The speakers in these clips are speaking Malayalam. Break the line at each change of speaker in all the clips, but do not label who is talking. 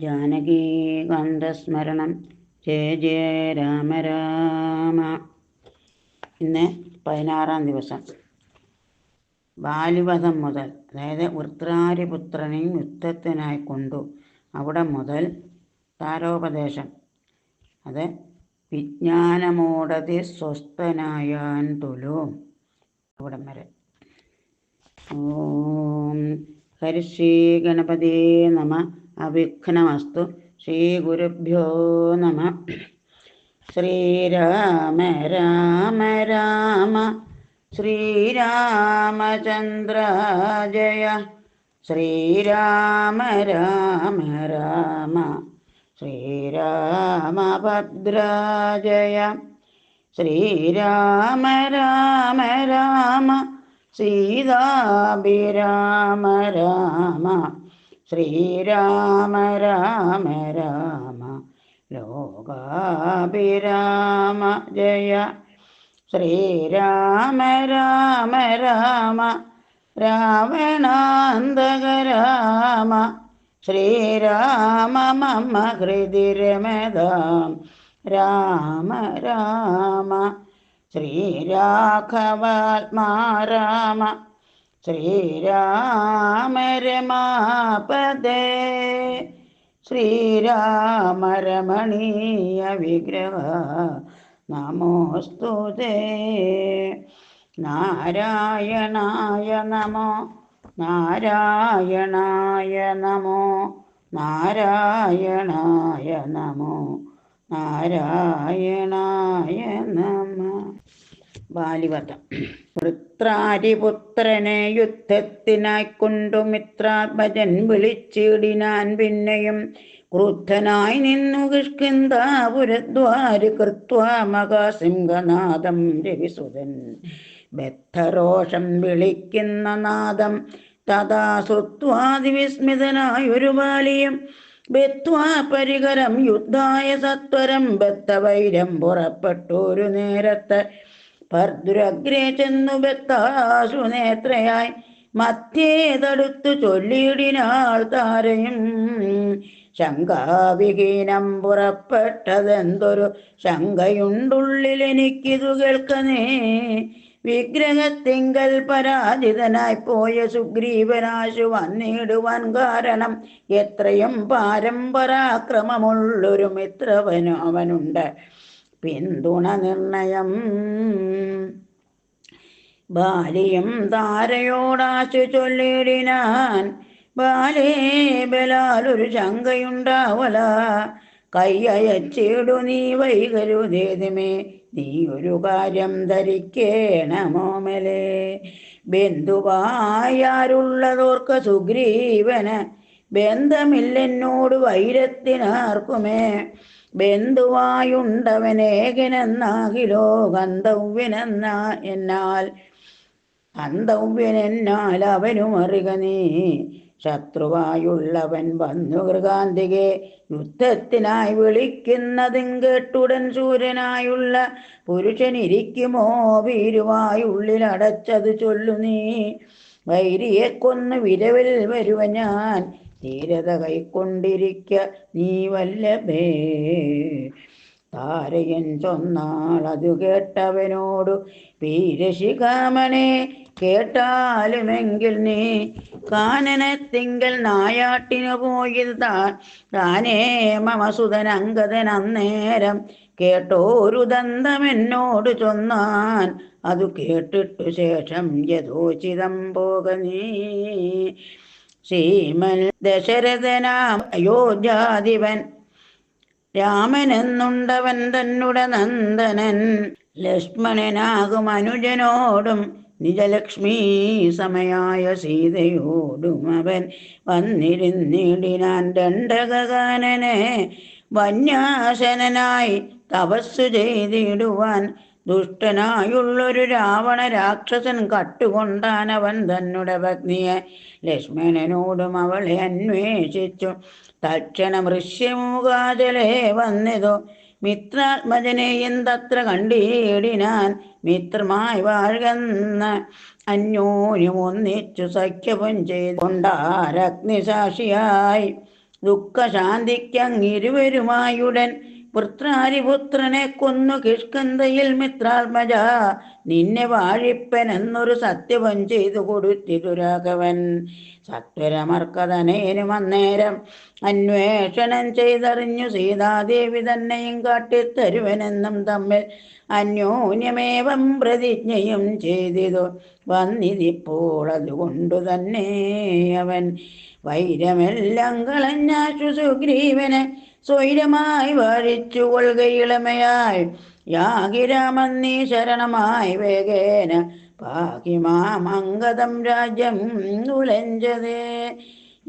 ജാനകീകാന്തസ്മരണം ജയ ജയ രാമ രാമ. ഇന്ന് പതിനാറാം ദിവസം. ബാലിവധം മുതൽ അതായത് വൃത്രാരിപുത്രനെയും യുദ്ധത്തിനായി കൊണ്ടു. അവിടെ മുതൽ താരോപദേശം. അത് വിജ്ഞാനമോടതി സ്വസ്ഥനായാൻ തുലും. അവിടം വരെ. ഓം. ഹരി ശ്രീ ഗണപതേ നമ. അവിഘ്നമസ്തു. ശ്രീ ഗുരുഭ്യോ നമ. ശ്രീരാമ രാമ രാമ. ശ്രീരാമചന്ദ്ര ജയ ശ്രീരാമ രാമ രാമ. ശ്രീരാമഭദ്ര ജയ ശ്രീരാമ രാമ രാമ. സീതാഭിരാമ രാമ ശ്രീരാമ രാമ രാമ ലോകാഭിരാമ ജയ ശ്രീരാമ രാമ രാമ രാവണാന്തക രാമ ശ്രീരാമ മമ ഹൃദി രമതാം രാമ രാമ ശ്രീരാഘവാത്മാ രാമ ശ്രീരാമരമണീയ വിഗ്രഹ നമോസ്തു നാരായണായ നമോ നാരായണായ നമോ നാരായണായ നമോ നാരായണായ നമ. ബാലിവധം വൃത്രാരിപുത്രനെ യുദ്ധത്തിനായി കൊണ്ടു മിത്രാത്മജൻ വിളിച്ചിടിനാൻ പിന്നെയും ക്രുദ്ധനായി നിന്നു കിഷ്കിന്താപുരദ്വാരി കൃത്വാ മഹാസിംഹനാദം രവിസുതൻ ബദ്ധരോഷം വിളിക്കുന്ന നാദം തഥാ ശ്രുത്വാതിവിസ്മിതനായൊരു ബാലിയം ബെത്വാ പരികരം യുദ്ധായ സത്വരം ബദ്ധവൈരം പുറപ്പെട്ടൊരു നേരത്ത് ഭർദുരഗ്രേ ചെന്നു ബത്താശു നേത്രയായി മധ്യേതടുത്തു ചൊല്ലിയിടിനാൾ താരയും. ശങ്കാവിഹീനം പുറപ്പെട്ടതെന്തൊരു ശങ്കയുണ്ടുള്ളിൽ എനിക്കിതു കേൾക്കനേ വിഗ്രഹത്തിങ്കൽ പരാജിതനായി പോയ സുഗ്രീവനാശു വന്നിടുവാൻ കാരണം എത്രയും പാരമ്പരാക്രമമുള്ളൊരു മിത്രവനു അവനുണ്ട്. പിന്തുണ നിർണയം ബാലിയും താരയോടാശു ചൊല്ലിടിനാൻ ബാലേ ബലാലൊരു ശങ്കയുണ്ടാവല. കയ്യയച്ചിടു നീ വൈകരുതേതുമേ നീ ഒരു കാര്യം ധരിക്കേണമോമലേ ബന്ധുവായാരുള്ളതോർക്ക് സുഗ്രീവന് ബന്ധമില്ലെന്നോട് വൈരത്തിനാർക്കുമേ. ബന്ധുവായുണ്ടവനേകനെന്നാകിലോ ഗന്ധവ്യനെന്ന എന്നാൽ അന്തവ്യനെന്നാൽ അവനും അറിക നീ. ശത്രുവായുള്ളവൻ വന്നു ഗൃഹാന്തികെ. യുദ്ധത്തിനായി വിളിക്കുന്നതും കേട്ടുടൻ സൂര്യനായുള്ള പുരുഷനിരിക്കുമോ? ഭീരുവായുള്ളിൽ അടച്ചത് ചൊല്ലു നീ. വൈരിയെ കൊന്ന് വിരവിൽ വരുവ ഞാൻ. ധീരത കൈക്കൊണ്ടിരിക്ക നീ വല്ലഭേ താരയൻ ചൊന്നാൾ അത് കേട്ടവനോടു വീരശികാമനെ കേട്ടാലുമെങ്കിൽ നീ കാനനത്തിങ്കൽ നായാട്ടിനു പോയി താൻ. താനേ മമസുതൻ അങ്കതൻ അന്നേരം കേട്ടോരു ദന്തമെന്നോട് ചൊന്നാൻ. അതു കേട്ടിട്ടു ശേഷം യഥോചിതം പോക നീ. ശ്രീമൻ ദശരഥനാം അയോധ്യാധിപൻ. രാമനെന്നുണ്ടവൻ തന്നുട നന്ദനൻ. ലക്ഷ്മണനാകും അനുജനോടും നിജലക്ഷ്മി സമയായ സീതയോടും അവൻ വന്നിരുന്നിടിനാൻ ദണ്ഡകാനനെ വന്യാസനായി തപസ്സു ചെയ്തിടുവാൻ ദുഷ്ടനായുള്ളൊരു രാവണ രാക്ഷസൻ കട്ടുകൊണ്ടാൻ അവൻ തന്നുടെ പത്നിയെ. ലക്ഷ്മണനോടും അവളെ അന്വേഷിച്ചു. തക്ഷണ മൃശ്യമുഖാചലേ വന്നതു. മിത്രാത്മജനെ എന്തത്ര കണ്ടീടിനാൻ മിത്രമായി വാഴുന്ന അന്യോന്യം ഒന്നിച്ചു സഖ്യവും ചെയ്തുകൊണ്ടാരഗ്നിസാക്ഷിയായി ദുഃഖശാന്തിക്കങ്ങിരുവരുമായുടൻ പുത്രാരിപുത്രനെ കൊന്നു കിഷ്കന്തയിൽ മിത്രാത്മജ. നിന്നെ വാഴിപ്പൻ എന്നൊരു സത്യവം ചെയ്തു കൊടുത്തിരു രാഘവൻ. സത്വരമർക്കതനേനും അന്നേരം അന്വേഷണം ചെയ്തറിഞ്ഞു സീതാദേവി തന്നെയും കാട്ടിത്തരുവനെന്നും തമ്മിൽ അന്യോന്യമേവം പ്രതിജ്ഞയും ചെയ്തിതു. വന്നിതിപ്പോൾ അതുകൊണ്ടു തന്നെ അവൻ വൈരമെല്ലാം കളഞ്ഞാശു സുഗ്രീവനെ സ്വൈരമായി വഴിച്ചു കൊള്ളുകയിളമയായി. യാഗിരാമന്നീ ശരണമായി വേഗേന പാകിമാമംഗതം രാജ്യം ഉലഞ്ചതേ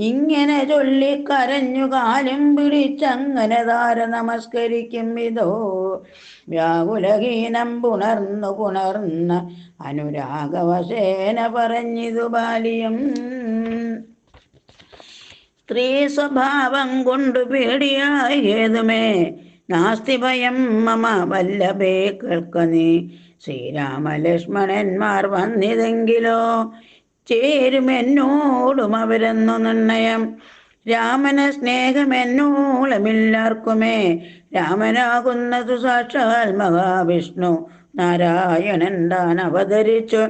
ഇങ്ങനെ ചൊല്ലിക്കരഞ്ഞു കാലം പിടിച്ചങ്ങനെ താര നമസ്കരിക്കും ഇതോ വ്യാകുലഹീനം പുണർന്നു പുണർന്ന അനുരാഗവശേന പറഞ്ഞിതു ബാലിയം. സ്ത്രീ സ്വഭാവം കൊണ്ടു പേടിയായതുമേ നാസ്തി ഭയം മമ വല്ലഭേ കേൾക്ക നീ. ശ്രീരാമലക്ഷ്മണന്മാർ വന്നിതെങ്കിലോ ചേരുമെന്നോടും അവരെന്നു നിർണയം. രാമന സ്നേഹം എന്നോളമില്ലാർക്കുമേ രാമനാകുന്നതു സാക്ഷാൽ മഹാവിഷ്ണു. നാരായണൻ താൻ അവതരിച്ചു.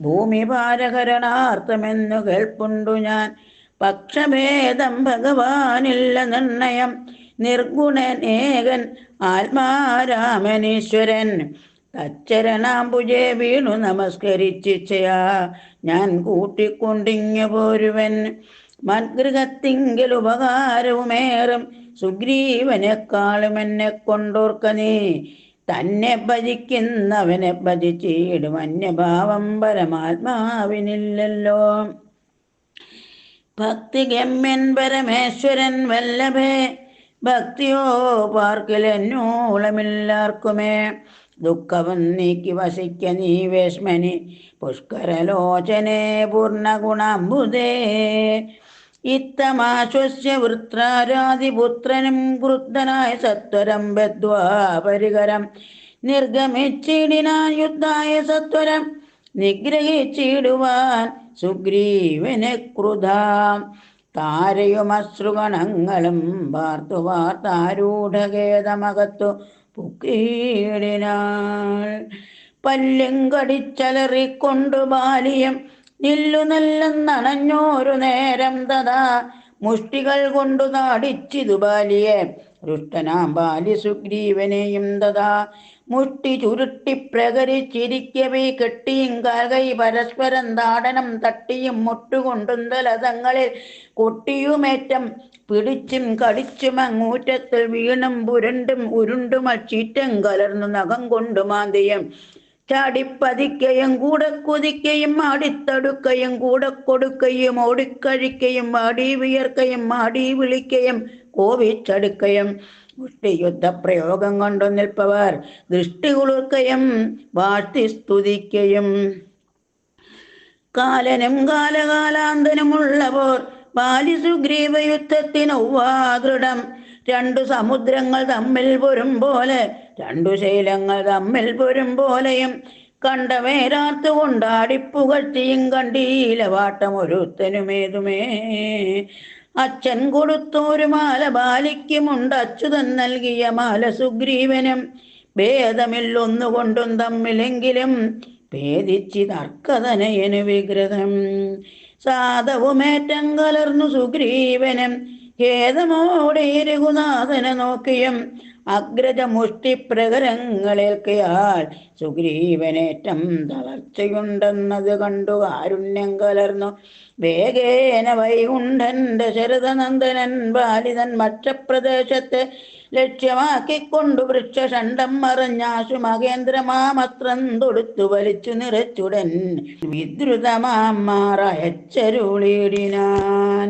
ഭൂമി പാരഹരണാർത്ഥമെന്നു കേൾപ്പുണ്ടു ഞാൻ. പക്ഷഭേദം ഭഗവാനില്ല നിർണയം. നിർഗുണനേകൻ ആത്മാരാമനീശ്വരൻ. തച്ചരണാംബുജെ വീണു നമസ്കരിച്ചിച്ചയാ ഞാൻ കൂട്ടിക്കൊണ്ടിങ്ങ പോരുവൻ. മദ്ഗൃഹത്തിങ്കിൽ ഉപകാരവുമേറും. സുഗ്രീവനെക്കാളും എന്നെ കൊണ്ടോർക്ക നീ. തന്നെ ഭജിക്കുന്നവനെ ഭജിച്ചിടും അന്യഭാവം പരമാത്മാവിനില്ലല്ലോ. ഭക്തി ഗമ്യൻ പരമേശ്വരൻ വല്ലഭേ ഭക്തിയോ പാർക്കിലെന്നോളമില്ലാർക്കുമേ ദുഃഖവും നീക്കി വസിക്ക നീ വേഷ്മനി പുഷ്കരലോചനെ പൂർണഗുണാംബുദേ. ഇത്തമാശ്വസ്യ വൃത്രാരാതിപുത്രനും ക്രുദ്ധനായ സത്വരം ബദ്ധ്വാ പരികരം. നിർഗമിച്ചിടിനാൻ യുദ്ധായ സത്വരം നിഗ്രഹിച്ചിടുവാൻ സുഗ്രീവനെ ക്രുധാം. താരയും അശ്രുഗണങ്ങളും വാർത്തു വാർത്താരൂഢകേതമകത്തു പുക്കീടിനാൾ പല്ലും കടിച്ചലറിക്കൊണ്ടു ബാലിയം നില്ലു നല്ലെന്നണഞ്ഞോരു നേരം തഥാ മുഷ്ടികൾ കൊണ്ടു നാടിച്ചിതു ബാലിയെ. ദുഷ്ടനാം ബാലി സുഗ്രീവനെയും തഥാ മുഷ്ടി ചുരുട്ടി പ്രകരിച്ചിരിക്കവേ കെട്ടിയും കൈ പരസ്പരം താടനം തട്ടിയും മുട്ടുകൊണ്ടും തലതങ്ങളിൽ കൊട്ടിയുമേറ്റം പിടിച്ചും കടിച്ചും അങ്ങൂറ്റത്തിൽ വീണും പുരണ്ടും ഉരുണ്ടും അച്ചീറ്റം കലർന്നു നഖം കൊണ്ടു മാന്തിയും. ചാടിപ്പതിക്കയും കൂടെ കുതിക്കയും ആടിത്തടുക്കയും കൂടെ കൊടുക്കയും ഓടിക്കഴിക്കയും ആടി വിയർക്കയും ആടി വിളിക്കയും കോപിച്ചടുക്കയും മുഷ്ടിയുദ്ധ പ്രയോഗം കൊണ്ടു നിൽപ്പവർ ദൃഷ്ടി കുളിർക്കയും വാഴ്ത്തി സ്തുതിക്കയും. കാലനും കാലകാലാന്തനുമുള്ളവർ ബാലി സുഗ്രീവ യുദ്ധത്തിനൊവ്വാദൃഢം രണ്ടു സമുദ്രങ്ങൾ തമ്മിൽ പൊരും പോലെ രണ്ടു ശൈലങ്ങൾ തമ്മിൽ പൊരും പോലെയും കണ്ടവേരാത്തു കൊണ്ടാടിപ്പുകഴ്ത്തിയും കണ്ടീല വാട്ടം ഒരുത്തനുമേതുമേ അച്ഛൻ കൊടുത്തൊരു മാല ബാലിക്കുമുണ്ട് അച്യുതൻ നൽകിയ മാല സുഗ്രീവനും. ഭേദമില്ലൊന്നുകൊണ്ടും തമ്മിലെങ്കിലും ഭേദിച്ചി തർക്കതനയനു വിഗ്രഹം. സാധവുമേറ്റം കലർന്നു സുഗ്രീവനും. ഖേദമോടെ രഘുനാഥനെ നോക്കിയും അഗ്രജ മുഷ്ടിപ്രകരങ്ങളേൽക്കയാൽ സുഗ്രീവനേറ്റം തളർച്ചയുണ്ടെന്നത് കണ്ടു കാരുണ്യം കലർന്നു. വേഗേന വൈകുണ്ഠന്റെ ശരതനന്ദനൻ ബാലിതൻ മക്ഷപ്രദേശത്തെ ലക്ഷ്യമാക്കിക്കൊണ്ടു വൃക്ഷഷണ്ടം മറഞ്ഞാശു മഹേന്ദ്രമാമത്രം തൊടുത്തു വലിച്ചു നിറച്ചുടൻ വിദ്രുതമാറയച്ചരുളിയിടിനാൻ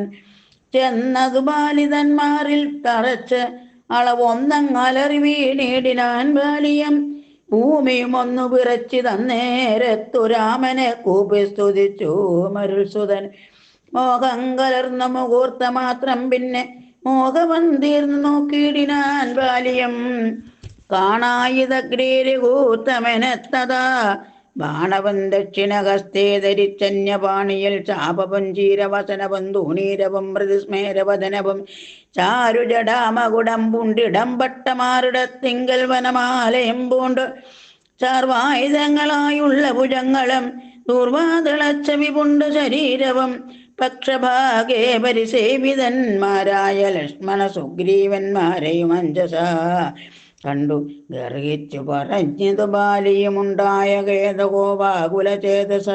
ചെന്നതു ബാലിതന്മാരിൽ തറച്ച് അളവൊന്നങ്ങലറി വീണിടിനാൻ ബാലിയം. ഭൂമിയും ഒന്നു വിറച്ചു തന്നേരത്തു രാമനെ കൂപ്പി സ്തുതിച്ചു മരുസുതൻ മോഹം കലർന്ന മുഹൂർത്ത മാത്രം പിന്നെ മോഹവം തീർന്നു നോക്കിയിടിനാൻ ബാലിയം. കാണായിതഗ്രേരകൂത്തമെനത്തതാ ബാണവൻ ദക്ഷിണഹസ്തേ ധരിച്ചന്യപാണിയിൽ ചാപപഞ്ചീരവസനവം ധൂണീരവം മൃദുസ്മേരവദനവും ചാരുജടാമകുടം പൂണ്ടിടം പട്ടമാറിടത്തിങ്കൽ വനമാലയം പൂണ്ട് ചാർവായുധങ്ങളായുള്ള ഭുജങ്ങളും ദൂർവാതിളച്ചവി പുണ്ട് ശരീരവും പക്ഷഭാഗേ പരിസേവിതന്മാരായ ലക്ഷ്മണ സുഗ്രീവന്മാരെയും അഞ്ജസ കണ്ടു. ഗർഹിച്ചു പറഞ്ഞതു ബാലിയുമുണ്ടായ ഖേദകോപാകുല ചേതസ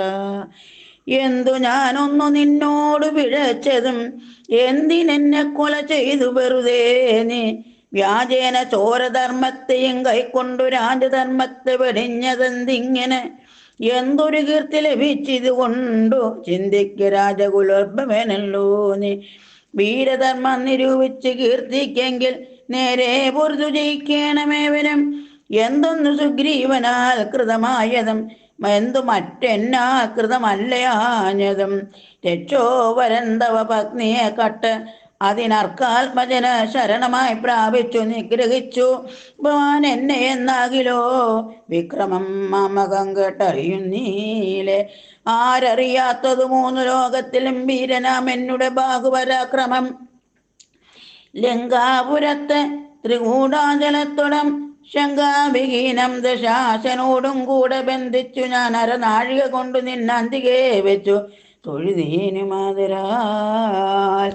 എന്തു ഞാനൊന്നു നിന്നോട് പിഴച്ചതും എന്തിനെന്നെ കൊല ചെയ്തു വെറുതെ വ്യാജേന ചോരധർമ്മത്തെയും കൈക്കൊണ്ടു രാജധർമ്മത്തെ വെടിഞ്ഞതെന്തിങ്ങനെ? എന്തൊരു കീർത്തി ലഭിച്ചത് കൊണ്ടു ചിന്തിക്ക് രാജകുലർഭമേനല്ലോ നീ. വീരധർമ്മം നിരൂപിച്ച് കീർത്തിക്കെങ്കിൽ നേരെ പൊറുതു ജയിക്കണമേവനും എന്തൊന്നു സുഗ്രീവനാൽ കൃതമായതും എന്തു മറ്റെന്നാ കൃതമല്ലയാഞ്ഞതും. രക്ഷോ വരന്തവ പത്നിയെ കട്ട് അതിനർക്കാത്മജന ശരണമായി പ്രാപിച്ചു നിഗ്രഹിച്ചു. ഭവാൻ എന്നെ എന്നാകിലോ? വിക്രമം മാമകം കേട്ടറിയുന്നീലെ ആരറിയാത്തത് മൂന്നു ലോകത്തിലും വീരനാമെന്നുടെ ബാഹുപരാക്രമം ലങ്കാപുരത്ത് ത്രികൂടാചലത്തുടം ശങ്കാവിഹീനം ദശാശനോടും കൂടെ ബന്ധിച്ചു ഞാൻ അരനാഴിക കൊണ്ട് നിന്നന്തികെ വെച്ചു. തൊഴുതീനു മാതിരാൽ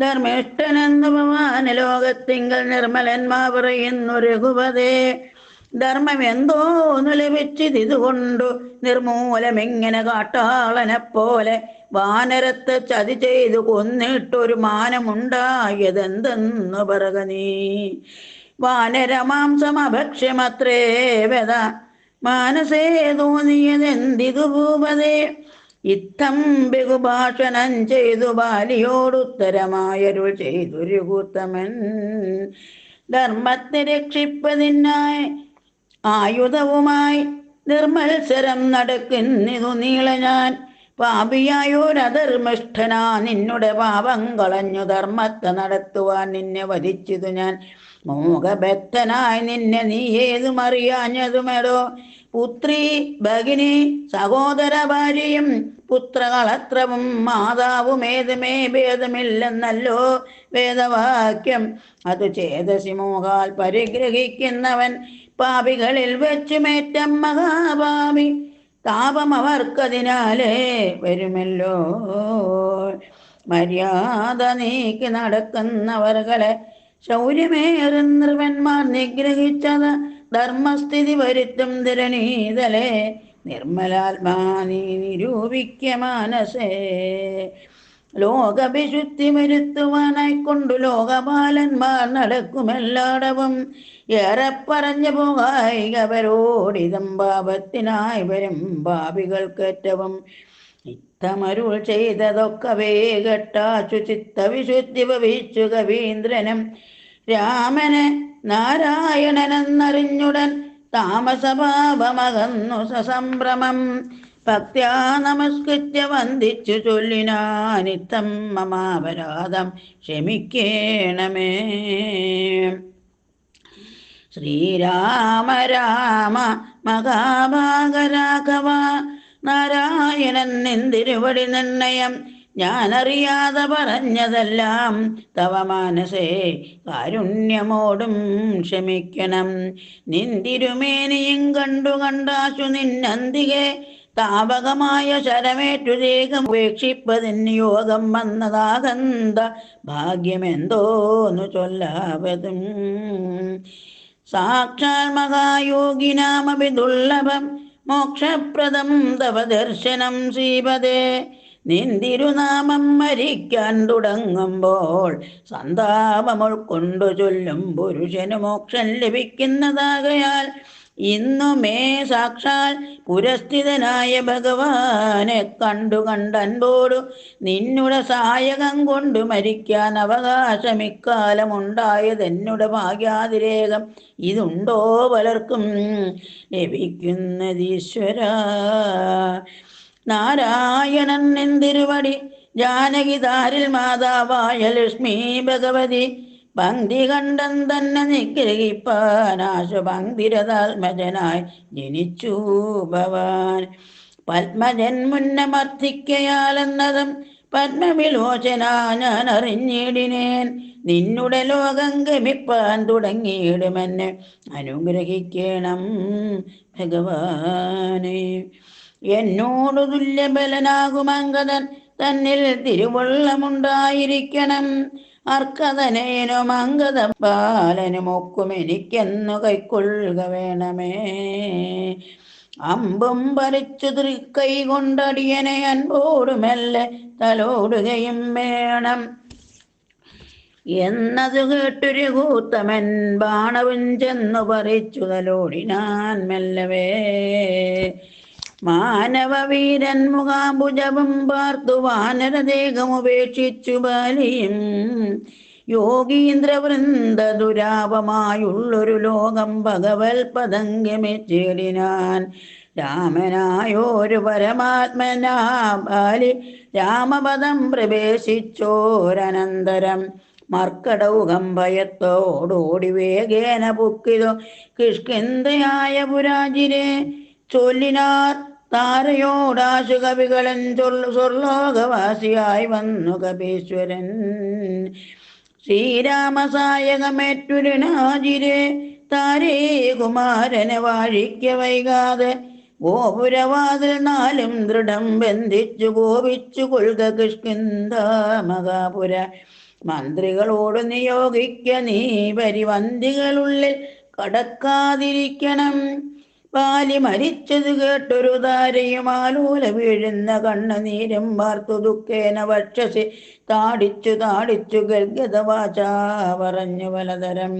ധർമ്മിഷ്ഠനെന്ന് ഭവാന ലോകത്തിങ്കൽ നിർമ്മലന്മാ പറയുന്നു രഘുപതേ. ധർമ്മം എന്തോന്നു നിർമൂലം നിർമൂലമെങ്ങനെ കാട്ടാളനെ പോലെ വാനരത്ത് ചതി ചെയ്തു കൊന്നിട്ടൊരു മാനമുണ്ടായതെന്തെന്നു പറക നീ. വാനരമാംസം അഭക്ഷ്യമത്രേ വേദ മാനസേ തോന്നിയതെന്തിതു ഭൂപതേ ഇത്തം ബഹുഭാഷണം ചെയ്തു ബാലിയോടുത്തരമായൊരു ചെയ്തു കൂത്തമൻ. ധർമ്മത്തെ രക്ഷിപ്പതിനായി ആയുധവുമായി നിർമത്സരം നടക്കുന്നിതു നീള ഞാൻ. പാപിയായോരധർമ്മിഷ്ഠനാ നിന്നുടെ പാപം കളഞ്ഞു ധർമ്മത്തെ നടത്തുവാൻ നിന്നെ വധിച്ചതു ഞാൻ. മോഹഭക്തനായി നിന്നെ നീ ഏതും അറിയാഞ്ഞതുമെടോ. പുത്രി ഭഗിനി സഹോദര ഭാര്യയും പുത്രകളത്രവും മാതാവും ഏതുമേ ഭേദമില്ലെന്നല്ലോ വേദവാക്യം. അത് ചേതസി മോഹാൽ പരിഗ്രഹിക്കുന്നവൻ പാപികളിൽ വെച്ചുമേറ്റം മഹാപാപി. താപം അവർക്കതിനാലേ വരുമല്ലോ. മര്യാദ നീക്കി നടക്കുന്നവർകളെ ശൗര്യമേറും നൃവന്മാർ നിഗ്രഹിച്ചത് ധർമ്മസ്ഥിതി വരുത്തും ധരണീതലേ നിർമ്മലാത്മാ നീ മാനസേ. ലോകവിശുദ്ധി വരുത്തുവാനായി കൊണ്ടു ലോകപാലന്മാർ നടക്കുമെല്ലാടവും. ഏറെ പറഞ്ഞു പോകായികവരോടിതം പാപത്തിനായി വരും പാപികൾക്കേറ്റവും. ഇത്തമരുൾ ചെയ്തതൊക്കെ ശുചിത്ത ചിത്തവിശുദ്ധി ഭവിച്ചു കവീന്ദ്രനും രാമനെ നാരായണനെന്നറിഞ്ഞുടൻ താമസപാപമകന്നു സസംഭ്രമം. ഭക്ത്യാ നമസ്കൃത്യ വന്ദിച്ചു ചൊല്ലിനാനിത്തം മമാപരാധം ക്ഷമിക്കേണമേ. ശ്രീരാമ രാമ മഹാഭാഗരാഘവ നാരായണൻ നിന്തിരുവടി നിർണയം ഞാനറിയാതെ പറഞ്ഞതെല്ലാം തവ മാനസേ കാരുണ്യമോടും ക്ഷമിക്കണം. നിന്തിരുമേനിയും കണ്ടു കണ്ടാശു നിന്നന്തികെ താപകമായ ശരമേറ്റു രേഖം ഉപേക്ഷിപ്പതിന് യോഗം വന്നതാകന്ത ഭാഗ്യമെന്തോന്നു ചൊല്ലാവതും. സാക്ഷാൽ മഹായോഗിനാമപി ദുർലഭം മോക്ഷപ്രദം തവ ദർശനം ശ്രീപദേ നിന്തിരുനാമം മരിക്കാൻ തുടങ്ങുമ്പോൾ സന്താപമുൾക്കൊണ്ടു ചൊല്ലും പുരുഷന് മോക്ഷം ലഭിക്കുന്നതാകയാൽ ഇന്നുമേ സാക്ഷാൽ പുരസ്ഥിതനായ ഭഗവാനെ കണ്ടു കണ്ടൻപോടു. നിന്നുടെ സഹായകം കൊണ്ട് മരിക്കാൻ അവകാശം ഇക്കാലം എന്നുട ഭാഗ്യാതിരേകം ഇതുണ്ടോ പലർക്കും ലഭിക്കുന്നതീശ്വര. നാരായണൻ എന്തിരുവടി ജാനകിതാരിൽ മാതാവായ ലക്ഷ്മി ഭഗവതി പങ്ക്തി കണ്ടം തന്നെ നിഗ്രഹിപ്പാനാശു പങ്ക്തിരതാത്മജനായി ജനിച്ചു ഭവാൻ. പത്മജൻ മുന്നമർത്ഥിക്കയാലെന്നതും പത്മവിലോചന ഞാൻ അറിഞ്ഞിടിനേൻ. നിന്നുടെ ലോകം ഗമിപ്പാൻ തുടങ്ങിയിടുമെന്നെ അനുഗ്രഹിക്കണം ഭഗവാനെ. എന്നോട് തുല്യബലനാകുമങ്കതൻ തന്നിൽ തിരുവുള്ളമുണ്ടായിരിക്കണം. അർക്കതനേനും അങ്കത ബാലനും ഒക്കും എനിക്കെന്നു കൈക്കൊള്ളുക വേണമേ. അമ്പും പറിച്ചു തൃക്കൈ കൊണ്ടടിയനെ അൻപോടുമെല്ലെ തലോടുകയും വേണം. എന്നത് കേട്ടൊരു കൂത്തമൻ ബാണവും ചെന്നു പറിച്ചു തലോടിനാൻ മെല്ലവേ. മാനവവീരൻ മുഖാംബുജവും പാർത്തു വാനരദേഹമുപേക്ഷിച്ചു ബാലിയും. യോഗീന്ദ്രവൃന്ദ ദുരാപമായുള്ളൊരു ലോകം ഭഗവത് പദങ്കമെ ചേടിനാൻ രാമനായോരു പരമാത്മനാ ബാലി രാമപദം പ്രവേശിച്ചോരനന്തരം. മർക്കടൗകം ഭയത്തോടോടി വേഗേന പുക്കിതോ കിഷ്കിന്തയായ പുരാജിരെ ചൊല്ലിനാർ താരയോടാശു കവികളൻ സ്വർലോകവാസിയായി വന്നു കപീശ്വരൻ. ശ്രീരാമസായകമേറ്റുരുനാജിരെ താരേ കുമാരനെ വാഴിക്ക വൈകാതെ ഗോപുരവാതിൽ നാലും ദൃഢം ബന്ധിച്ചു കോപിച്ചു കൊൽക മഹാപുര. മന്ത്രികളോട് നിയോഗിക്ക നീ പരിവന്തികളുള്ളിൽ കടക്കാതിരിക്കണം. പാലി മരിച്ചത് കേട്ടൊരു താരയും ആലൂല വീഴുന്ന കണ്ണുനീരും വാർത്തു ദുഃഖേന വക്ഷസി താടിച്ചു താടിച്ചു ഗർഗതവാച പറഞ്ഞു പലതരം.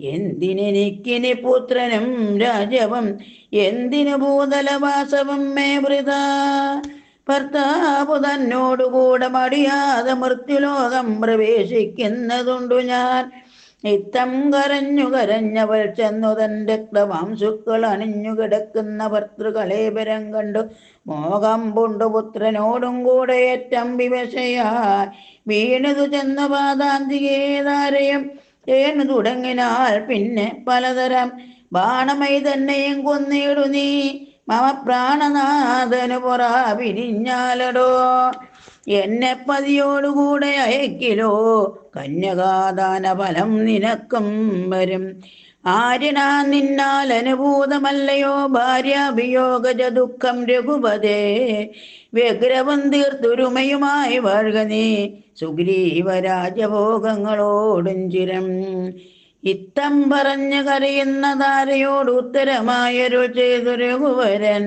എന്തിനെനിക്കിനി പുത്രനും രാജവം? എന്തിനു ഭൂതലവാസവും മേ വൃത? ഭർത്താവ് തന്നോടുകൂടെ മടിയാതെ മൃത്യുലോകം പ്രവേശിക്കുന്നതുണ്ടു ഞാൻ. നിത്തം കരഞ്ഞു കരഞ്ഞവൾ ചെന്നു തന്റെ രക്തമാംസുക്കൾ അണിഞ്ഞു കിടക്കുന്ന ഭർത്തൃകളേപരം കണ്ടു. മോഹം പുണ്ടു പുത്രനോടും കൂടെ ഏറ്റം വിവശയായി. വീണതു ചെന്ന പാതാന്തികേതാരയും തേണു തുടങ്ങിനാൽ പിന്നെ പലതരം. ബാണമൈ തന്നെയും കൊന്നിടു നീ. മമ പ്രാണനാഥനു പുറ പിരിഞ്ഞാലടോ എന്നെ പതിയോടുകൂടെ അയക്കിലോ. കന്യകാദാന ഫലം നിനക്കും വരും. ആരിനാ നിന്നാൽ അനുഭൂതമല്ലയോ? ഭാര്യാഭിയോഗജ ദുഃഖം രഘുപതേ. വ്യഗ്രവും തീർത്തുരുമയുമായി വാഴുക നീ. സുഗ്രീവ രാജഭോഗങ്ങളോടും ചിരം. ഇത്തം പറഞ്ഞു കരയുന്ന താരയോട് ഉത്തരമായൊരു ചെയ്തു രഘുവരൻ.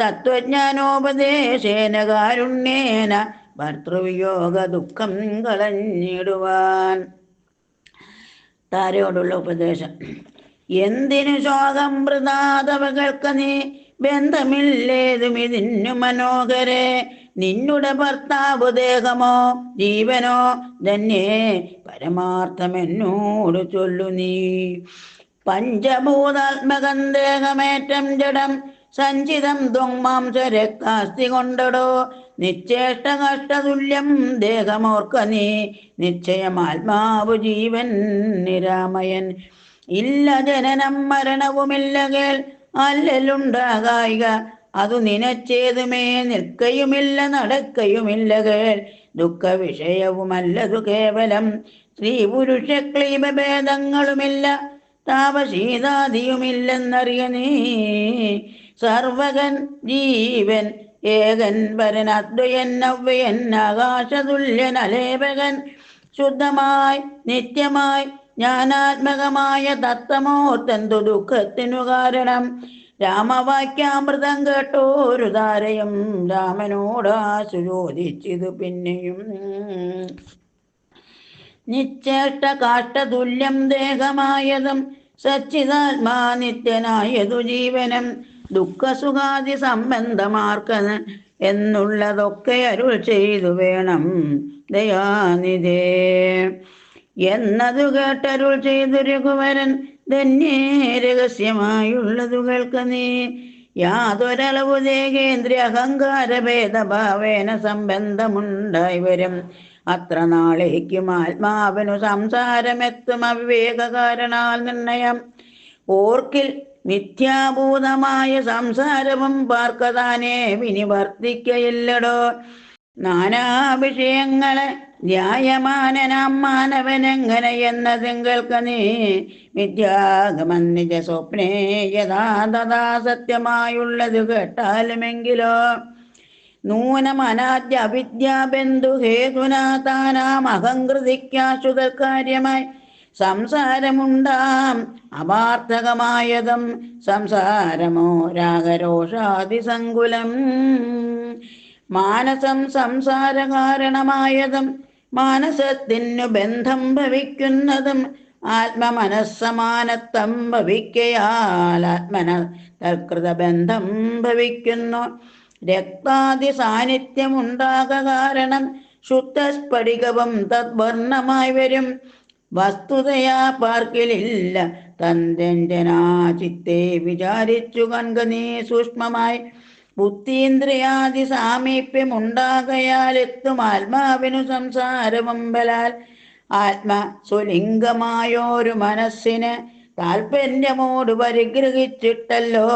തത്വജ്ഞാനോപദേശേന കാരുണ്യേന ഭർത്തൃവിയോഗ ദുഃഖം കളഞ്ഞിടുവാൻ. താരയോടുള്ള ഉപദേശം. എന്തിനു ശോകം വൃതാതവകൾക്ക് നീ? ബന്ധമില്ലേതും ഇതിനു മനോഹരെ. നിന്നുടെ ഭർത്താവ് ദേഹമോ ജീവനോ തന്നെ പരമാർത്ഥമെന്നോട് ചൊല്ലു നീ. പഞ്ചഭൂതാത്മകൻ ദേഹമേറ്റം ജഡം സഞ്ചിതം ദ്വങ്മാംസരക്താസ്തി കൊണ്ടടോ. നിശ്ചേഷ്ട കഷ്ടതുല്യം ദേഹമോർക്ക നീ. നിശ്ചയം ആത്മാവ് ജീവൻ നിരാമയൻ. ഇല്ല ജനനം മരണവുമില്ല കേൾ. അല്ലലുണ്ടാകായിക അതു നിനച്ചേതുമേ നിൽക്കയുമില്ല നടക്കയുമില്ല കേൾ. ദുഃഖ വിഷയവുമല്ലതു കേവലം സ്ത്രീ പുരുഷ ക്ലീബഭേദങ്ങളുമില്ല താപശീതാദിയുമില്ലെന്നറിയ നീ. സർവകൻ ജീവൻ ഏകൻ വരൻ അദ്വയൻ ആകാശതുല്യൻ അലേപകൻ ശുദ്ധമായി നിത്യമായി ജ്ഞാനാത്മകമായ തത്വമോർത്തെന്തു ദുഃഖത്തിനു കാരണം രാമവാക്യാമൃതം കേട്ടോരു താരയും രാമനോടാശു ചോദിച്ചിതു പിന്നെയും. നിശ്ചേഷ്ട കാഷ്ടതുല്യം ദേഹമായതും സച്ചിതാത്മാ നിത്യനായതു ജീവനം ദുഃഖസുഖാദി സംബന്ധമാർക്ക് എന്നുള്ളതൊക്കെ അരുൾ ചെയ്തു വേണം ദയാനിധേ. എന്നതു കേട്ടരുൾ ചെയ്തു രഘുവരൻ ധന്യേ രഹസ്യമായുള്ളതു കേൾക്ക നീ യാതൊരളവു ദേഹേന്ദ്രിയ അഹങ്കാര ഭേദഭാവേന സംബന്ധമുണ്ടായി വരും അത്ര നാളേക്കും ആത്മാവിനു സംസാരമെത്തും അവിവേക കാരണാൽ നിർണയം. ഓർക്കിൽ മിഥ്യാഭൂതമായ സംസാരവും പാർക്കതാനേ വിനിവർത്തിക്കയില്ലടോ നാനാ വിഷയങ്ങളെ ധ്യായമാനനാം മാനവനെങ്ങനെ എന്നതിങ്കൾക്ക് നീ. വിദ്യാഗമന്നിജ സ്വപ്നേ യഥാ തഥാ സത്യമായുള്ളത് കേട്ടാലുമെങ്കിലോ? നൂനമനാദ്യ അവിദ്യാബന്ധു ഹേതുനാഥാനാം അഹങ്കൃതിക്കാശുതൽ കാര്യമായി സംസാരമുണ്ടാം. അപാർത്ഥകമായതും സംസാരമോ രാഗരോഷാതിസങ്കുലം മാനസം സംസാര കാരണമായതും മാനസത്തിനു ബന്ധം ഭവിക്കുന്നതും ആത്മമനസ്സമാനത്വം ഭവിക്കയാൽ ആത്മന തൽകൃത ബന്ധം ഭവിക്കുന്നു. രക്താദി സാന്നിധ്യമുണ്ടാക കാരണം ശുദ്ധസ്ഫടികവും തദ്വർണമായി വരും. വസ്തുതയാ പാർക്കിലില്ല തന്തെഞ്ചനാ ചിത്തെ വിചാരിച്ചു കൺകനീ സൂക്ഷ്മമായി. ബുദ്ധീന്ദ്രിയാദി സാമീപ്യമുണ്ടാകയാൽ എത്തും ആത്മാവിനു സംസാരമമ്പലാൽ. ആത്മ സ്വലിംഗമായോരു മനസ്സിന് താൽപര്യമോട് പരിഗ്രഹിച്ചിട്ടല്ലോ.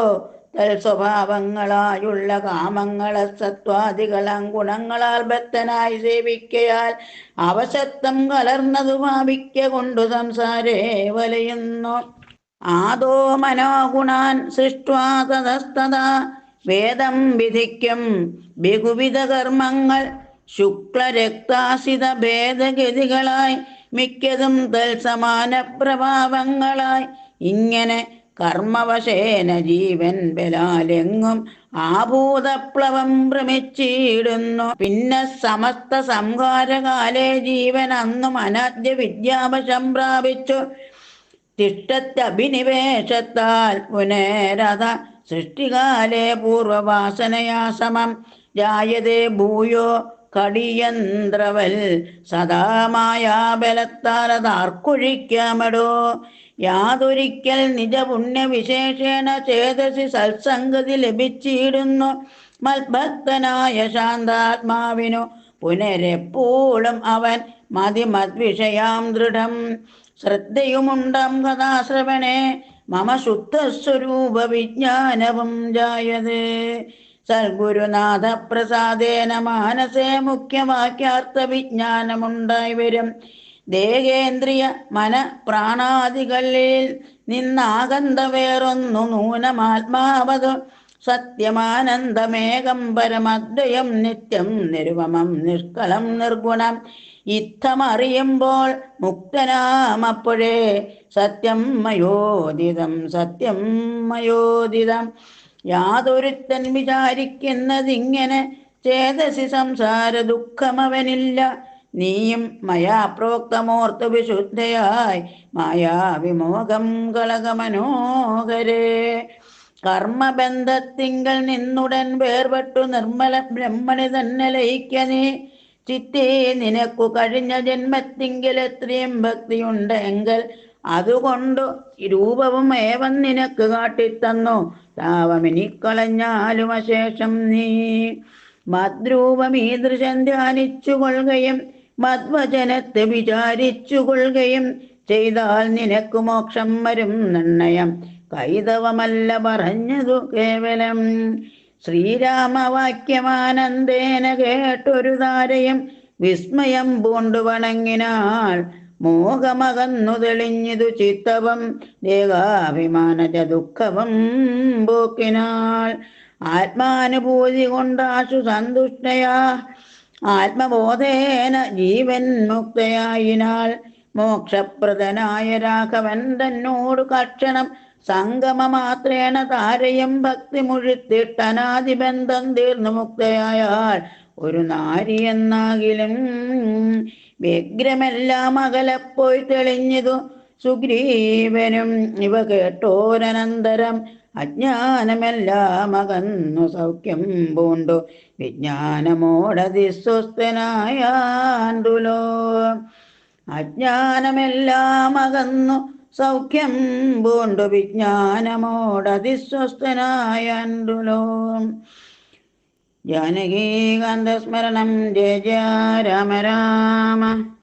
തൽസ്വഭാവങ്ങളായുള്ള കാമങ്ങളെ സത്വാദികളം ഗുണങ്ങളാൽ ബദ്ധനായി സേവിക്കയാൽ അവശത്വം കലർന്നതു ഭാവിക്ക കൊണ്ടു സംസാരേ വലയുന്നു. ആദോ മനോഗുണാൻ സൃഷ്ടാ തതസ്തതാ വേദം വിധിക്കും. ബഹുവിധ കർമ്മങ്ങൾ ശുക്ലരക്താസിത ഭേദഗതികളായി മിക്കതും തൽസമാന പ്രഭാവങ്ങളായി. ഇങ്ങനെ കർമ്മവശേന ജീവൻ ബലാലെങ്ങും ആഭൂതപ്ലവം ഭ്രമിച്ചിടുന്നു. പിന്നെ സമസ്ത സംഹാരകാലേ ജീവൻ അന്നും അനാദ്യ വിദ്യാവശം പ്രാപിച്ചു. തിഷ്ടത്തഭിനിവേശത്താൽ പുനരത സൃഷ്ടികാലേ പൂർവവാസനയാ സമം. ജായതേ ഭൂയോ കടിയന്ത്രവൽ. സദാ മായാബലത്താലതാർക്കൊഴിക്കാമടോ. യാതൊരിക്കൽ നിജപുണ്യവിശേഷേണ ചേതസി സത്സംഗതി ലഭിച്ചിടുന്നു. മത്ഭക്തനായ ശാന്താത്മാവിനു പുനരെപ്പോഴും അവൻ മതിമദ്വിഷയാം ദൃഢം. ശ്രദ്ധയുമുണ്ടം കഥാശ്രവണേ മമ ശുദ്ധസ്വരൂപ വിജ്ഞാനവും ജായത്. സൽഗുരുനാഥ പ്രസാദേന മാനസേ മുഖ്യവാക്യാർത്ഥ വിജ്ഞാനമുണ്ടായി വരും. ദേഹേന്ദ്രിയ മന പ്രാണാദികളിൽ നിന്നാകന്ത വേറൊന്നു നൂനമാത്മാവത്. സത്യമാനന്ദമേകം പരമദ്വയം നിത്യം നിരുപമം നിഷ്കളം നിർഗുണം. ഇത്തമറിയുമ്പോൾ മുക്തനാമപ്പോഴേ സത്യം മയോദിതം സത്യം മയോദിതം. യാതൊരുത്തൻ വിചാരിക്കുന്നതിങ്ങനെ ചേതസി സംസാര ദുഃഖമവനില്ല. നീയും മയാ പ്രോക്തമോർത്തു വിശുദ്ധയായി മായാവിമോകം കളകമനോഹരേ കർമ്മബന്ധത്തിങ്കൽ നിന്നുടൻ വേർപെട്ടു നിർമ്മല ബ്രഹ്മണി തന്നെ ലയിക്ക നീ. ചിത്തേ നിനക്കു കഴിഞ്ഞ ജന്മത്തിങ്കിൽ എത്രയും ഭക്തിയുണ്ടെങ്കിൽ അതുകൊണ്ടു രൂപവും ഏവം നിനക്ക് കാട്ടിത്തന്നു. താവമിനിക്കളഞ്ഞാലും അശേഷം നീ മദ്രൂപം മദ്രൂപമീദൃശം ധ്യാനിച്ചു കൊള്ളുകയും മദ്വചനത്തെ വിചാരിച്ചു കൊള്ളുകയും ചെയ്താൽ നിനക്ക് മോക്ഷം വരും നിർണയം. കൈതവമല്ല പറഞ്ഞതു കേവലം ശ്രീരാമവാക്യമാനന്ദേന കേട്ടൊരു താരയും വിസ്മയം പൂണ്ടു വണങ്ങിനാൾ മോഹമകന്നു തെളിഞ്ഞതു ചിത്തവം ദേഹാഭിമാനജ ദുഃഖവം പോക്കിനാൾ ആത്മാനുഭൂതി കൊണ്ടാശു സന്തുഷ്ടയാ ആത്മബോധേന ജീവൻ മുക്തയായിനാൾ മോക്ഷപ്രദനായ രാഘവൻ തന്നോട് കക്ഷണം സംഗമമാത്രേണ താരയും ഭക്തി മുഴുത്തിട്ടനാദിബന്ധം തീർന്നു മുക്തയായാൽ ഒരു നാരി എന്നാകിലും വ്യഗ്രമെല്ലാം അകലപ്പോയി തെളിഞ്ഞതു സുഗ്രീവനും. ഇവ കേട്ടോരനന്തരം അജ്ഞാനമെല്ലാം അകന്നു സൗഖ്യം പൂണ്ടു. വിജ്ഞാനമോടതിസ്വസ്ഥനായാണ്ടുലോ. അജ്ഞാനമെല്ലാം അകന്നു സൗഖ്യം പൂണ്ടു വിജ്ഞാനമോടതിസ്വസ്ഥനായണ്ടുലോ ജാനകീകാന്തസ്മരണം. ജയ ജയ രാമ രാമ.